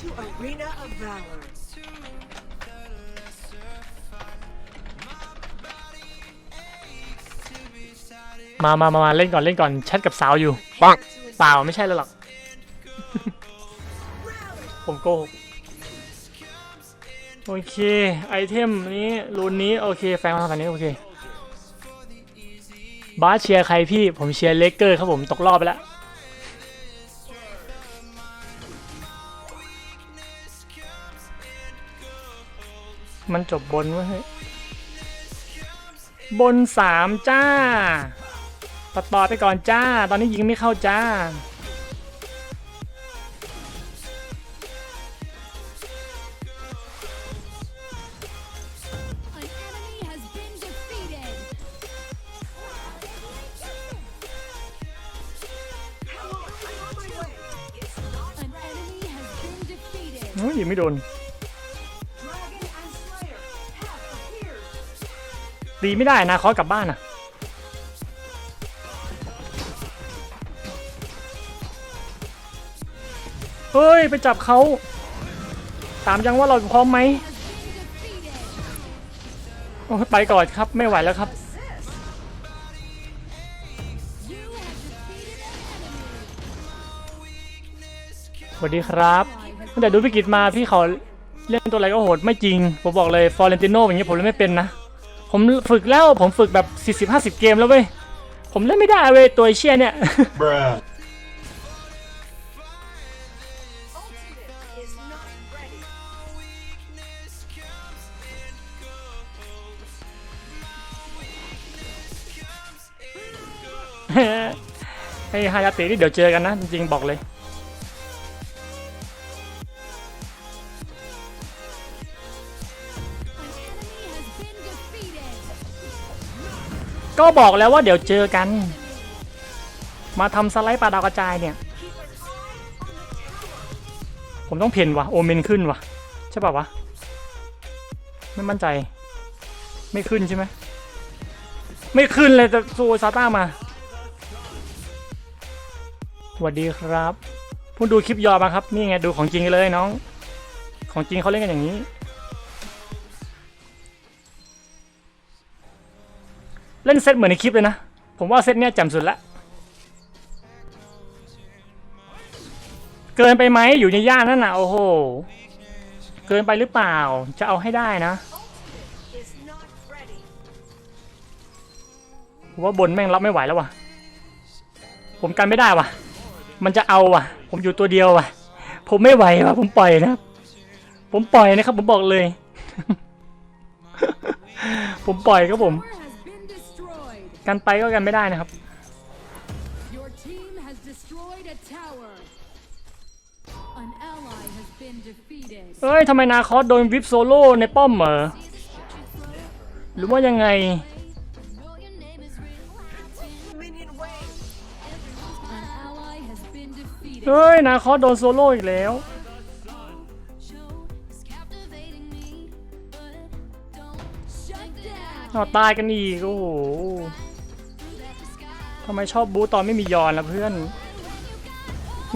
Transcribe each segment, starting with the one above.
to Arena of Valor. มามามามาเล่นก่อนเล่นก่อนแชทกับสาวอยู่ปังเปล่าไม่ใช่แล้วหรอก ผมโกหกโอเค ไอเทมนี้รูนนี้ โอเค แฟนมาทางนี้โอเคบาสเชียร์ใครพี่ ผมเชียร์เลกเกอร์ครับผมตกรอบไปแล้ว มันจบบนเว้ยเฮ้ยบนสามจ้าตัดต่อไปก่อนจ้า ตอนนี้ยิงไม่เข้าจ้า An enemy has been defeated. Hello, I'm on my way. It's not An enemy has been defeated. อุ๊ยยิงไม่โดน ตีไม่ได้นะคอสกลับบ้านอะเฮ้ย ไปจับเขาถามยังว่าเราพร้อมไหมโอ้ไปก่อนครับไม่ไหวแล้วครับ สวัสดีครับตั้งแต่ดูพิกิจมาพี่เขาเล่นตัวอะไรก็โหดไม่จริง ผมบอกเลยฟอร์เรนติโนอย่างเงี้ยผมเล่นไม่เป็นนะ ผมฝึกแล้วผมฝึกแบบ 40-50 เกมแล้วเว้ย ผมเล่นไม่ได้เว้ย ตัวไอ้เชี่ยเนี่ย ไอ้ฮายาตินี่เดี๋ยวเจอกันนะ จริงๆบอกเลย ก็บอกแล้วว่าเดี๋ยวเจอกัน มาทำสไลด์ปลาดาวกระจายเนี่ย ผมต้องเพ่นวะโอเมนขึ้นวะใช่ป่าวะ ไม่มั่นใจ ไม่ขึ้นใช่ไหมไม่ขึ้นเลยจะโซซาต้ามาสวัสดีครับเพิ่งดูคลิปยอมาครับ นี่ไงดูของจริงเลยน้อง ของจริงเขาเล่นกันอย่างนี้ เล่นเซตเหมือนในคลิปเลยนะ ผมว่าเซตเนี้ยจ่มสุดละ เกินไปไหมอยู่ในย่านนั่นน่ะโอ้โห เกินไปหรือเปล่า จะเอาให้ได้นะผมว่าบนแม่งรับไม่ไหวแล้ววะผมกันไม่ได้ว่ะมันจะเอาว่ะผมอยู่ตัวเดียวว่ะผมไม่ไหวว่ะผมปล่อยนะครับผมปล่อยนะครับผมบอกเลย ผมปล่อยครับผม กันไปก็กันไม่ได้นะครับ Your team has destroyed a tower. An ally has been defeated. เอ้ยทำไมนาคอสโดนวิปโซโล่ในป้อมเหรอหรือว่ายังไง Minion wave. An ally has been defeated. เฮ้ยนาคอสโดนโซโล่อีกแล้ว Shut down. เอาตายกันอีกโอ้โห ทำไมชอบบูตอนไม่มียอนล่ะเพื่อน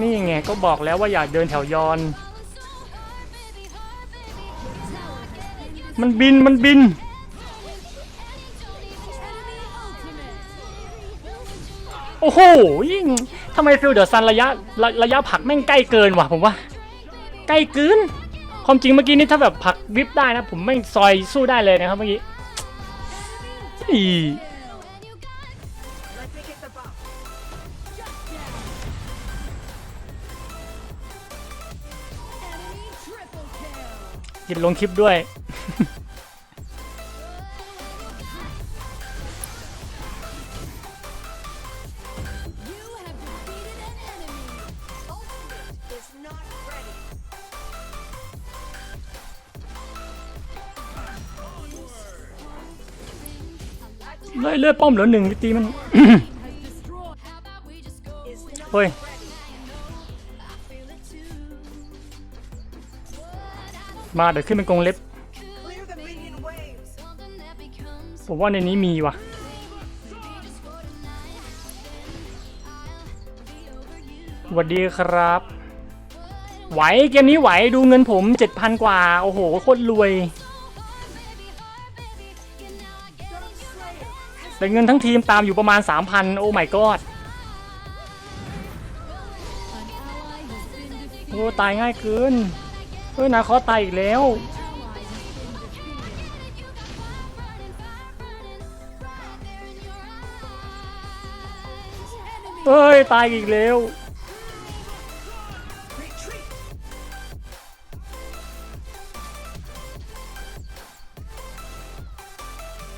นี่ไงก็บอกแล้วว่าอยากเดินแถวยอน มันบินมันบิน โอ้โหยิ่งทำไมฟิลเดอร์ซันระยะระระยะผักแม่งใกล้เกินว่ะผมว่า ใกล้เกินความจริงเมื่อกี้นี่ถ้าแบบผักวิบได้นะ ผมแม่งซอยสู้ได้เลยนะครับเมื่อกี้ ติดลงคลิปด้วย เลื่อยเล่ยป้อมเหลือหนึ่งตีมัน เฮ้ย มาเดี๋ยวขึ้นเป็นกรงเล็บ ผมว่าในนี้มีว่ะ สวัสดีครับ ไหวเกมนี้ไหวดูเงินผมเจ็ดพันกว่า โอ้โห โคตรรวย แต่เงินทั้งทีมตามอยู่ประมาณ 3,000 โอ้ my god โอ้ ตายง่ายเกิน เฮ้ยนาคอตายอีกแล้ว เฮ้ย ตายอีกแล้ว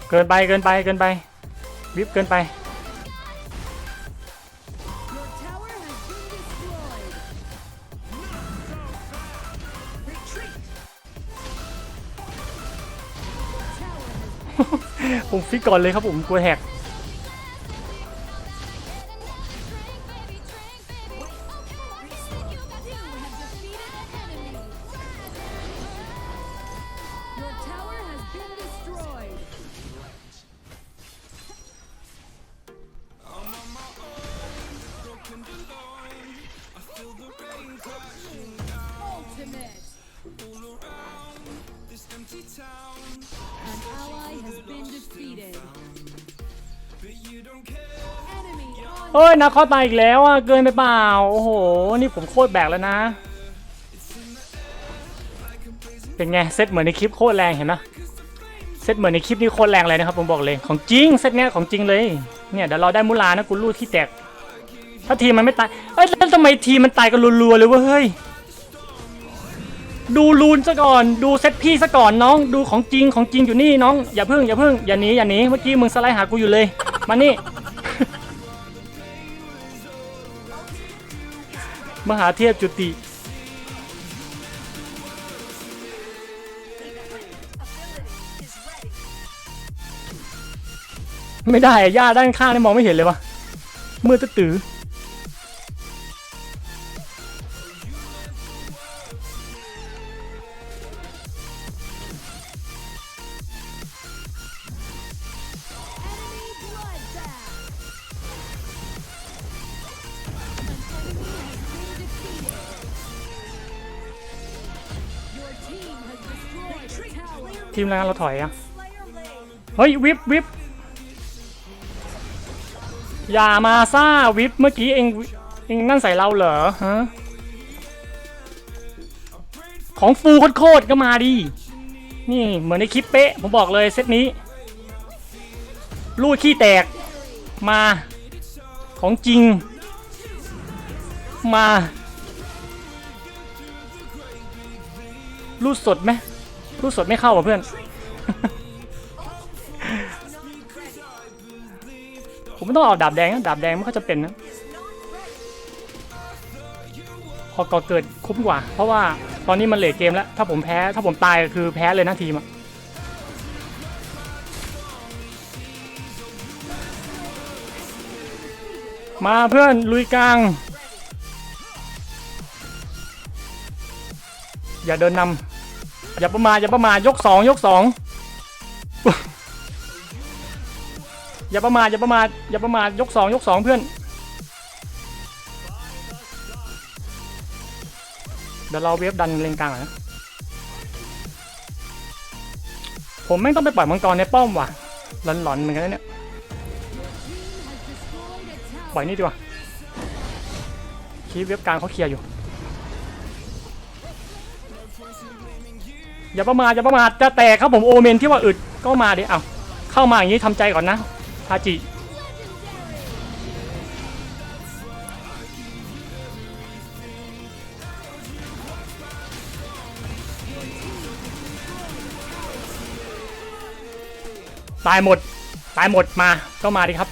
เกินไปเกินไปเกินไปวิบเกินไป ฟิกก่อนเลยครับผมกลัวแหก เฮ้ยนาคอตายอีกแล้วอะเกินไปเปล่า โอ้โห นี่ผมโคตรแบกแล้วนะ เป็นไงเซตเหมือนในคลิปโคตรแรงเห็นไหมเซตเหมือนในคลิปนี้โคตรแรงเลยนะครับผมบอกเลยของจริงเซตเนี้ยของจริงเลยเนี่ยเดี๋ยวเราได้มูลานะกูรูดที่แตก ถ้าทีมมันไม่ตายเอ้ยแล้วทำไมทีมมันตายกันรัวๆเลยวะเฮ้ยดูรูนซะก่อนดูเซตพี่ซะก่อนน้อง ดูของจริงของจริงอยู่นี่น้อง อย่าเพิ่งอย่าเพิ่งอย่าหนีอย่าหนีเมื่อกี้มึงสไลด์หากูอยู่เลย มานี่ มหาเทพจุติ ไม่ได้อะหญ้าด้านข้างนี่มองไม่เห็นเลยวะมืดตื้อ ทีมงานเราถอยอะเฮ้ย วิบวิบอย่ามาซ่าวิบเมื่อกี้เองเองนั่นใส่เราเหรอฮะของฟูโคตรก็มาดินี่เหมือนในคลิปเป๊ะ ผมบอกเลยเซตนี้ ลูดขี้แตกมาของจริง มา ลูดสดไหมลูดสดไม่เข้าอะเพื่อน ผมไม่ต้องเอาดาบแดงนะดาบแดงไม่ค่อยจะเป็นนะ พอก่อเกิดคุ้มกว่า เพราะว่าตอนนี้มันเลทเกมแล้ว ถ้าผมแพ้ ถ้าผมตายคือแพ้เลยนะทีมอะมาเพื่อนลุยกลาง อย่าเดินนำ อย่าประมาอย่าประมายกสองยกสองอย่าประมาอย่าประมาอย่าประมายกสองยกสองเพื่อนเดี๋ยวเราเวฟดันเลนกลางนะผมแม่งต้องไปปล่อยมังกรในป้อมว่ะหลอนๆเหมือนกันเนี่ยปล่อยนี่ดีกว่าคีบเว็บกลางเขาเคลียร์อยู่ อย่าประมาทอย่าประมาทจะแตกครับผมโอเมนที่ว่าอึดก็มาดิเอาเข้ามาอย่างนี้ทำใจก่อนนะทาจิตายหมด ตายหมดมาก็มาดิครับ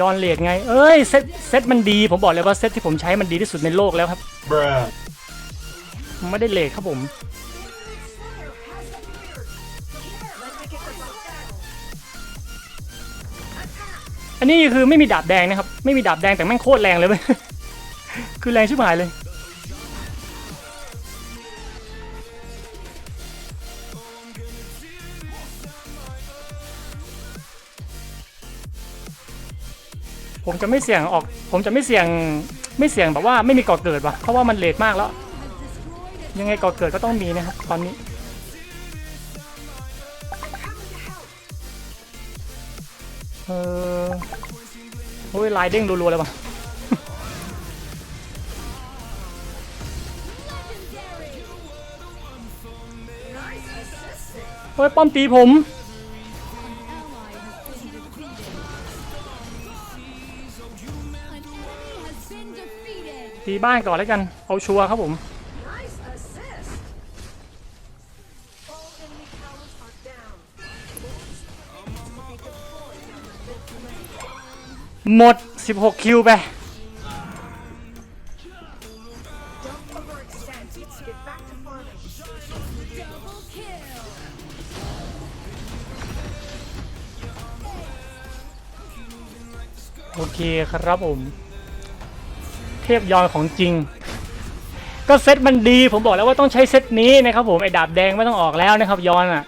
ย้อนเลดไง เอ้ยเซตเซตมันดีผมบอกเลยว่าเซตที่ผมใช้มันดีที่สุดในโลกแล้วครับ Bruh. ไม่ได้เลทครับผม อันนี้คือไม่มีดาบแดงนะครับ ไม่มีดาบแดงแต่แม่งโคตรแรงเลยเว้ยคือแรงชิบหายเลยผมจะไม่เสี่ยงออก ผมจะไม่เสี่ยง ไม่เสี่ยงแบบว่าไม่มีก่อเกิดว่ะ เพราะว่ามันเลทมากแล้ว ยังไงก่อเกิดก็ต้องมีนะครับ ตอนนี้ เออโอ้ยลายเด้งรัวๆเลยว่ะเฮ้ย ป้อมตีผมตีบ้านก่อนแล้วกัน เอาชัวร์ครับผม หมด 16 คิวไปโอเคครับผม เทพยอนของจริง ก็เซตมันดีผมบอกแล้วว่าต้องใช้เซตนี้นะครับผม ไอ้ดาบแดงไม่ต้องออกแล้วนะครับยอนอะ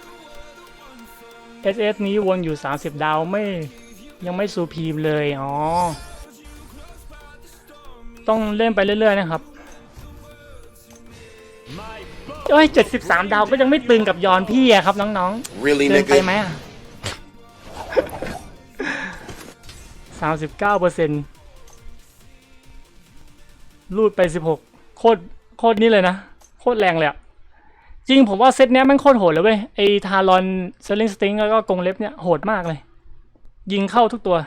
SS นี้วนอยู่ 30 ดาวไม่ ยังไม่ซูพีมเลย อ๋อ ต้องเล่นไปเรื่อย ๆ นะครับเอ้ย 73 ดาวก็ยังไม่ตึงกับยอนพี่อะครับ น้องๆ Really, เกินไป nigga? ไหมอะสามสิบเก้าเปอร์เซ็นต์รูดไปสิบหกโคตรโคตรนี่เลยนะ โคตรแรงเลยอะจริงผมว่าเซตเนี้ยแมันโคตรโหดเลยเว้ย ไอทารอนเซลลิงสติงแล้วก็กรงเล็บเนี่ยโหดมากเลย ยิงเข้าทุกตัว